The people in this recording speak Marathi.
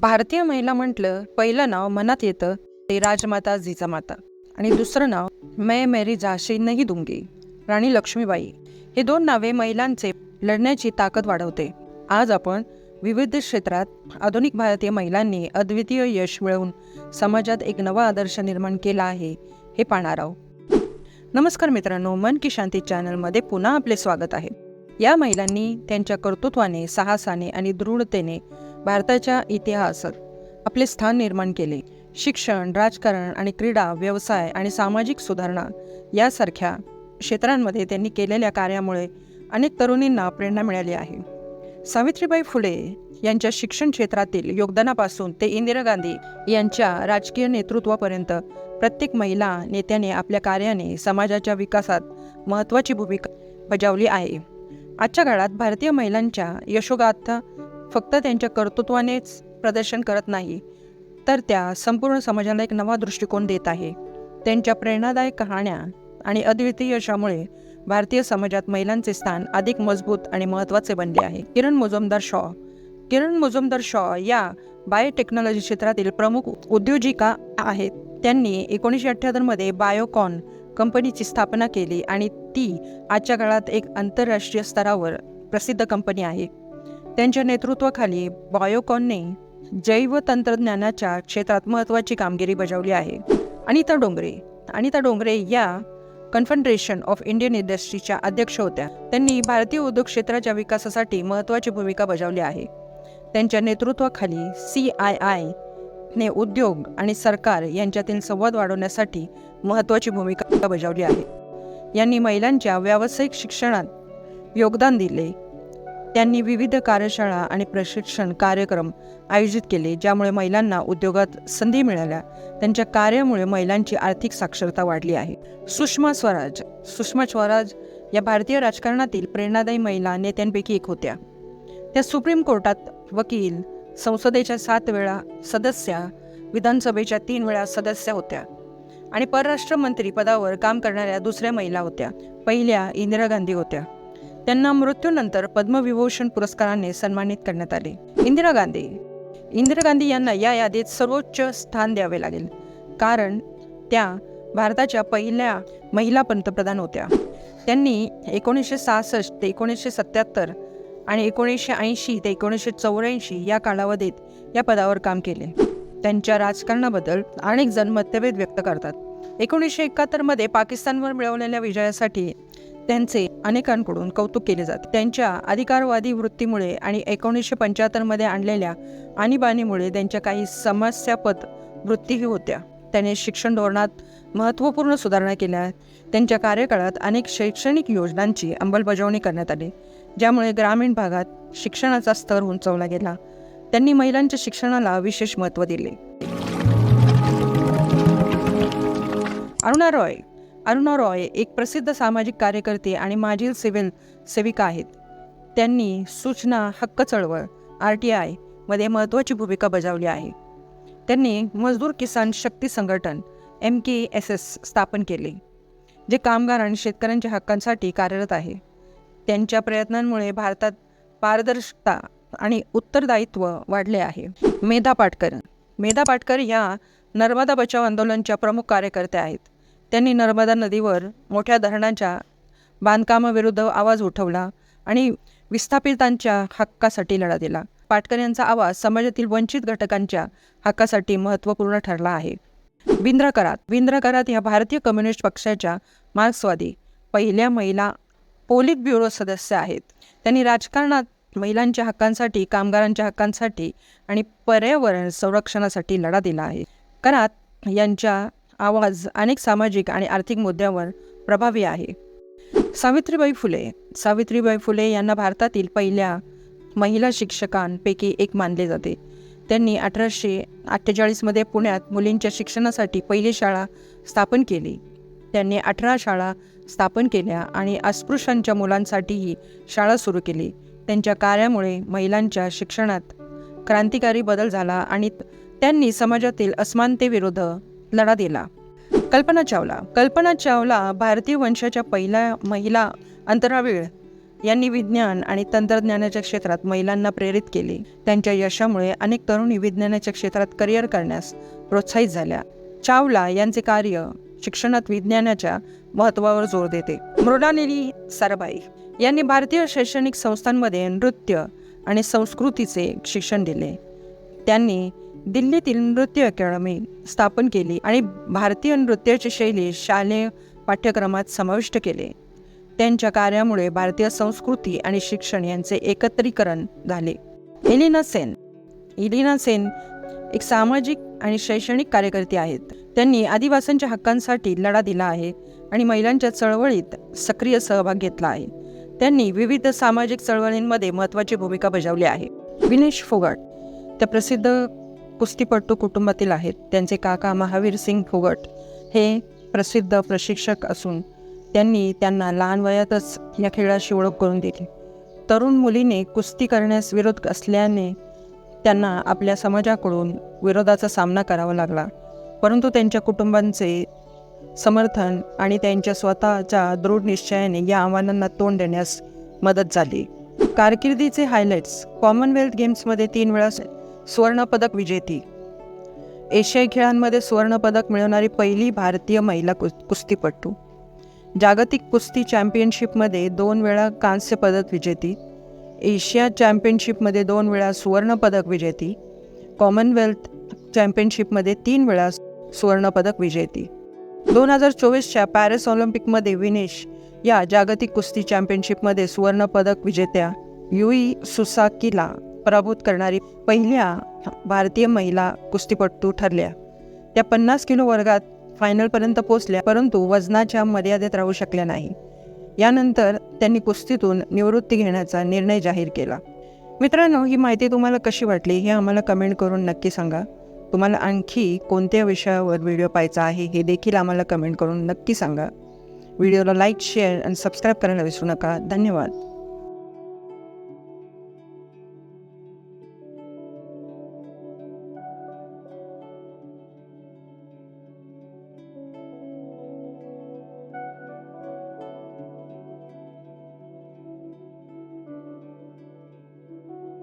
भारतीय महिला म्हटलं पहिलं नाव मनात येतं ते राजमाता जिजामाता आणि दुसरं नाव मै मेरी झाशी नाही दुंगी राणी लक्ष्मीबाई. हे दोन नावे महिलांचे लढण्याची ताकद वाढवते. आज आपण विविध क्षेत्रात आधुनिक भारतीय महिलांनी अद्वितीय यश मिळवून समाजात एक नवा आदर्श निर्माण केला आहे हे पाहणार आहोत. नमस्कार मित्रांनो मन की शांती चॅनलमध्ये पुन्हा आपले स्वागत आहे. या महिलांनी त्यांच्या कर्तृत्वाने साहसाने आणि दृढतेने भारताच्या इतिहासात आपले स्थान निर्माण केले. शिक्षण राजकारण आणि क्रीडा व्यवसाय आणि सामाजिक सुधारणा यासारख्या क्षेत्रांमध्ये त्यांनी केलेल्या कार्यामुळे अनेक तरुणींना प्रेरणा मिळाली आहे. सावित्रीबाई फुले यांच्या शिक्षण क्षेत्रातील योगदानापासून ते इंदिरा गांधी यांच्या राजकीय नेतृत्वापर्यंत प्रत्येक महिला नेत्याने आपल्या कार्याने समाजाच्या विकासात महत्त्वाची भूमिका बजावली आहे. आजच्या काळात भारतीय महिलांच्या यशोगाथा फक्त त्यांच्या कर्तृत्वानेच प्रदर्शन करत नाही तर त्या संपूर्ण समाजाला एक नवा दृष्टिकोन देत आहे. त्यांच्या प्रेरणादायक कहाण्या आणि अद्वितीय यशामुळे भारतीय समाजात महिलांचे स्थान अधिक मजबूत आणि महत्त्वाचे बनले आहे. किरण मुजुमदार शॉ. किरण मुजुमदार शॉ या बायोटेक्नॉलॉजी क्षेत्रातील प्रमुख उद्योजिका आहेत. त्यांनी एकोणीसशे अठ्ठ्याहत्तरमध्ये बायोकॉन कंपनीची स्थापना केली आणि ती आजच्या काळात एक आंतरराष्ट्रीय स्तरावर प्रसिद्ध कंपनी आहे. त्यांच्या नेतृत्वाखाली बायोकॉनने जैव तंत्रज्ञानाच्या क्षेत्रात महत्त्वाची कामगिरी बजावली आहे. अनिता डोंगरे अनिता डोंगरे या कन्फेडरेशन ऑफ इंडियन इंडस्ट्रीच्या अध्यक्ष होत्या. त्यांनी भारतीय उद्योग क्षेत्राच्या विकासासाठी महत्त्वाची भूमिका बजावली आहे. त्यांच्या नेतृत्वाखाली सी आय आय ने उद्योग आणि सरकार यांच्यातील संवाद वाढवण्यासाठी महत्त्वाची भूमिका बजावली आहे. यांनी महिलांच्या व्यावसायिक शिक्षणात योगदान दिले. त्यांनी विविध कार्यशाळा आणि प्रशिक्षण कार्यक्रम आयोजित केले ज्यामुळे महिलांना उद्योगात संधी मिळाल्या. त्यांच्या कार्यामुळे महिलांची आर्थिक साक्षरता वाढली आहे. सुषमा स्वराज सुषमा स्वराज या भारतीय राजकारणातील प्रेरणादायी महिला नेत्यांपैकी एक होत्या. त्या सुप्रीम कोर्टात वकील संसदेच्या सात वेळा सदस्या विधानसभेच्या तीन वेळा सदस्य होत्या आणि परराष्ट्र मंत्री पदावर काम करणाऱ्या दुसऱ्या महिला होत्या. पहिल्या इंदिरा गांधी होत्या. त्यांना मृत्यूनंतर पद्मविभूषण पुरस्काराने सन्मानित करण्यात आले. इंदिरा गांधी. इंदिरा गांधी यांना या यादीत सर्वोच्च स्थान द्यावे लागेल. कारण त्या भारताच्या पहिल्या महिला पंतप्रधान होत्या. त्यांनी एकोणीसशे सहासष्ट ते एकोणीसशे सत्याहत्तर आणि एकोणीसशे ऐंशी ते एकोणीसशे चौऱ्याऐंशी या कालावधीत या पदावर काम केले. त्यांच्या राजकारणाबद्दल अनेक जण मतभेद व्यक्त करतात. एकोणीसशे एकाहत्तरमध्ये पाकिस्तानवर मिळवलेल्या विजयासाठी त्यांचे अनेकांकडून कौतुक केले जाते. त्यांच्या अधिकारवादी वृत्तीमुळे आणि एकोणीसशे पंच्याहत्तरमध्ये आणलेल्या आणीबाणीमुळे त्यांच्या काही समस्यापद वृत्तीही होत्या. त्याने शिक्षण धोरणात महत्त्वपूर्ण सुधारणा केल्या. त्यांच्या कार्यकाळात अनेक शैक्षणिक योजनांची अंमलबजावणी करण्यात आली ज्यामुळे ग्रामीण भागात शिक्षणाचा स्तर उंचवला गेला. त्यांनी महिलांच्या शिक्षणाला विशेष महत्त्व दिले. अरुणा रॉय अरुणा रॉय एक प्रसिद्ध सामाजिक कार्यकर्ते आणि माजी सिव्हिल सेविका आहेत. त्यांनी सूचना हक्क चळवळ आर टी आयमध्ये महत्त्वाची भूमिका बजावली आहे. त्यांनी मजदूर किसान शक्ती संघटन एम के एस एस स्थापन केले जे कामगार आणि शेतकऱ्यांच्या हक्कांसाठी कार्यरत आहे. त्यांच्या प्रयत्नांमुळे भारतात पारदर्शकता आणि उत्तरदायित्व वाढले आहे. मेधा पाटकर मेधा पाटकर ह्या नर्मदा बचाव आंदोलनच्या प्रमुख कार्यकर्त्या आहेत. त्यांनी नर्मदा नदीवर मोठ्या धरणांच्या बांधकामाविरुद्ध आवाज उठवला आणि विस्थापितांच्या हक्कासाठी लढा दिला. पाटकर यांचा आवाज समाजातील वंचित घटकांच्या हक्कासाठी महत्त्वपूर्ण ठरला आहे. बिंद्रा करात बिंद्रा करात ह्या भारतीय कम्युनिस्ट पक्षाच्या मार्क्सवादी पहिल्या महिला पोलित ब्युरो सदस्य आहेत. त्यांनी राजकारणात महिलांच्या हक्कांसाठी कामगारांच्या हक्कांसाठी आणि पर्यावरण संरक्षणासाठी लढा दिला आहे. करात यांच्या आवाज अनेक सामाजिक आणि आर्थिक मुद्द्यावर प्रभावी आहे. सावित्रीबाई फुले. सावित्रीबाई फुले यांना भारतातील पहिल्या महिला शिक्षकांपैकी एक मानले जाते. त्यांनी अठराशे अठ्ठेचाळीसमध्ये पुण्यात मुलींच्या शिक्षणासाठी पहिली शाळा स्थापन केली. त्यांनी अठरा शाळा स्थापन केल्या आणि अस्पृश्यांच्या मुलांसाठीही शाळा सुरू केली. त्यांच्या कार्यामुळे महिलांच्या शिक्षणात क्रांतिकारी बदल झाला आणि त्यांनी समाजातील असमानतेविरुद्ध लढा दिला. कल्पना चावला. कल्पना चावला भारतीय वंशाच्या पहिल्या महिला अंतराळवीर यांनी विज्ञान आणि तंत्रज्ञानाच्या क्षेत्रात महिलांना प्रेरित केले. त्यांच्या यशामुळे अनेक तरुणी विज्ञानाच्या क्षेत्रात करिअर करण्यास प्रोत्साहित झाल्या. चावला यांचे कार्य शिक्षणात विज्ञानाच्या महत्त्वावर जोर देते. मृणालिनी साराभाई यांनी भारतीय शैक्षणिक संस्थांमध्ये नृत्य आणि संस्कृतीचे शिक्षण दिले. त्यांनी दिल्लीतील नृत्य अकॅडमी स्थापन केली आणि भारतीय नृत्याची शैली शालेय पाठ्यक्रमात समाविष्ट केले. त्यांच्या कार्यामुळे भारतीय संस्कृती आणि शिक्षण यांचे एकत्रीकरण झाले. एलिना सेन. इलिना सेन एक सामाजिक आणि शैक्षणिक कार्यकर्ते आहेत. त्यांनी आदिवासींच्या हक्कांसाठी लढा दिला आहे आणि महिलांच्या चळवळीत सक्रिय सहभाग घेतला आहे. त्यांनी विविध सामाजिक चळवळींमध्ये महत्त्वाची भूमिका बजावली आहे. विनेश फोगाट त्या प्रसिद्ध कुस्तीपटू कुटुंबातील आहेत. त्यांचे काका महावीर सिंग फोगट हे प्रसिद्ध प्रशिक्षक असून त्यांनी त्यांना लहान वयातच या खेळाशी ओळख करून दिली. तरुण मुलीने कुस्ती करण्यास विरोध असल्याने त्यांना आपल्या समाजाकडून विरोधाचा सामना करावा लागला. परंतु त्यांच्या कुटुंबांचे समर्थन आणि त्यांच्या स्वतःच्या दृढ निश्चयाने या आव्हानांना तोंड देण्यास मदत झाली. कारकिर्दीचे हायलाइट्स कॉमनवेल्थ गेम्समध्ये तीन वेळा सुवर्णपदक विजेती. एशियाई खेळांमध्ये सुवर्णपदक मिळवणारी पहिली भारतीय महिला कुस कुस्तीपटू. जागतिक कुस्ती चॅम्पियनशिपमध्ये दोन वेळा कांस्य पदक विजेती. एशिया चॅम्पियनशिपमध्ये दोन वेळा सुवर्णपदक विजेती. कॉमनवेल्थ चॅम्पियनशिपमध्ये तीन वेळा सुवर्णपदक विजेती. दोन हजार चोवीसच्या पॅरिस ऑलिम्पिकमध्ये विनेश या जागतिक कुस्ती चॅम्पियनशिपमध्ये सुवर्णपदक विजेत्या युई सुसाकीला पराभूत करणारी पहिल्या भारतीय महिला कुस्तीपटू ठरल्या. त्या पन्नास किलो वर्गात फायनलपर्यंत पोचल्या परंतु वजनाच्या मर्यादेत राहू शकल्या नाही. यानंतर त्यांनी कुस्तीतून निवृत्ती घेण्याचा निर्णय जाहीर केला. मित्रांनो ही माहिती तुम्हाला कशी वाटली हे आम्हाला कमेंट करून नक्की सांगा. तुम्हाला आणखी कोणत्या विषयावर व्हिडिओ पाहायचा आहे हे देखील आम्हाला कमेंट करून नक्की सांगा. व्हिडिओला लाईक शेअर आणि सबस्क्राईब करायला विसरू नका. धन्यवाद.